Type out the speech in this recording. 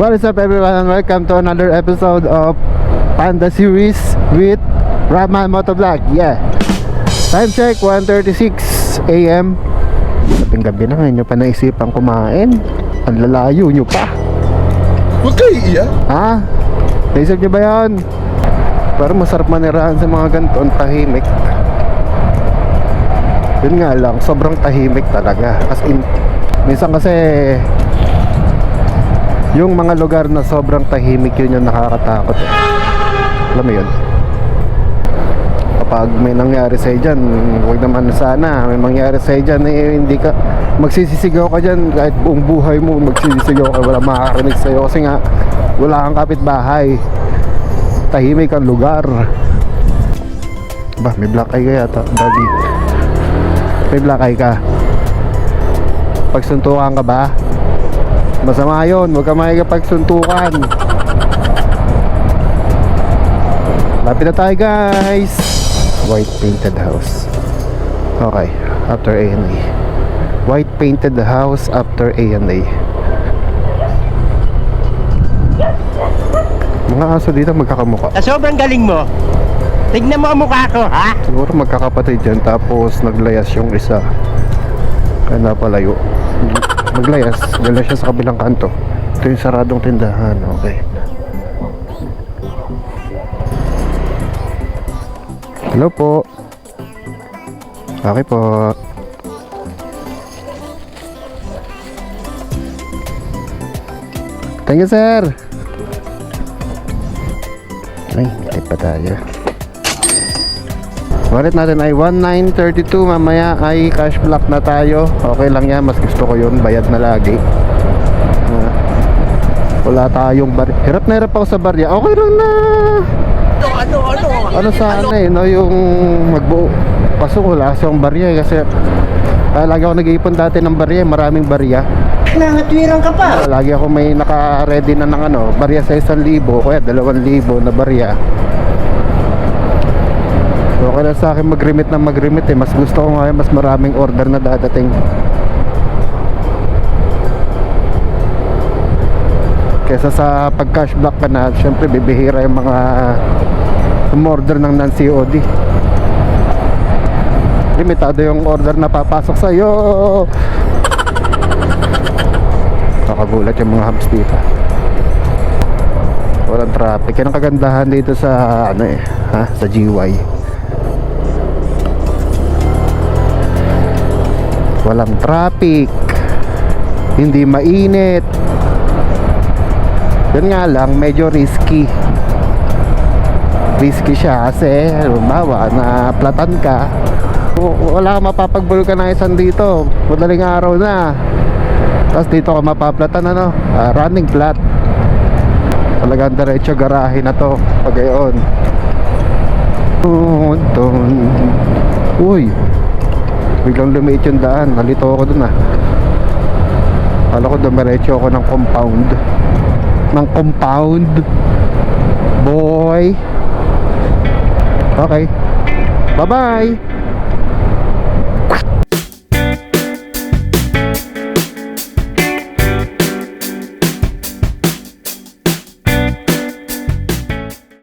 What is up everyone and welcome to another episode of Panda Series with Rahman Motovlog. Yeah. Time check 1.36 a.m. Dating gabi na ngayon nyo pa naisipan kumain. Ang lalayo nyo pa. Huwag kayo iiyak. Ha? Naisip nyo ba yan? Parang masarap manirahan sa mga ganito ang tahimik. Yun nga lang, sobrang tahimik talaga. As in, minsan kasi yung mga lugar na sobrang tahimik yun yung nakakatakot eh. Alam mo yun? Kapag may nangyari sa'yo dyan, huwag naman sana, may mangyari sa'yo dyan, eh, hindi ka, magsisisigaw ka dyan, kahit buong buhay mo, magsisisigaw ka, wala makakarinig sa'yo, kasi nga, wala kang kapitbahay. Tahimik ang lugar. Ba, may black eye ka yata, doggy. May black eye ka. Pagsuntukan ka ba? Masama yun, huwag ka makikipagsuntukan. Lapit na tayo guys. White painted house. Okay, after A&A. White painted house after A&A. Mga aso dito magkakamuka. Sa sobrang galing mo, tignan mo ang mukha ko, ha? Siguro magkakapatid yan tapos naglayas yung isa. Kaya napalayo. Naglayas, galas siya sa kabilang kanto. Ito yung saradong tindahan, okay. Hello po. Okay po. Thank you, sir. Ay, kahit pa tayo. Wallet natin ay 1932 Mamaya ay cash block na tayo. Okay lang yan. Mas gusto ko yun. Bayad na lagi. Ah, Wala tayong bar Hirap na hirap ako sa barya. Okay lang na. Ano, ano, ano? Ano sana eh no, Yung magbuo Kaso wala akong barya eh, Kasi ah, Lagi ako nag-iipon dati ng barya eh, Maraming barya. Nangatwiran ka pa. Ah, Lagi ako may naka-ready na ng ano Barya sa 1,000 Kaya 2,000 na barya Okay lang sa akin mag-remit na mag-remit eh. Mas gusto ko ngayon mas maraming order na dadating. Kesa sa pag-cash block ka na, syempre bibihira yung mga umorder ng non-COD. Limitado yung order na papasok sa iyo. Nakagulat yung mga hubs dito. Walang traffic. Yan ang kagandahan dito sa ano eh, ha, sa GY. Walang traffic. Hindi mainit. Yun nga lang medyo risky. Risky siya kasi halimbawa na platan ka wala kang mapapag-vulcanizean dito. Madaling araw na. Tapos dito ka mapaplatan ano? Ah, running flat. Talagang diretso garahe na to pag gayon uy biglang lumiit yung daan. Nalito ako dun ah. Kala ko dumiretso ako ng compound. Ng compound? Boy. Okay. Bye bye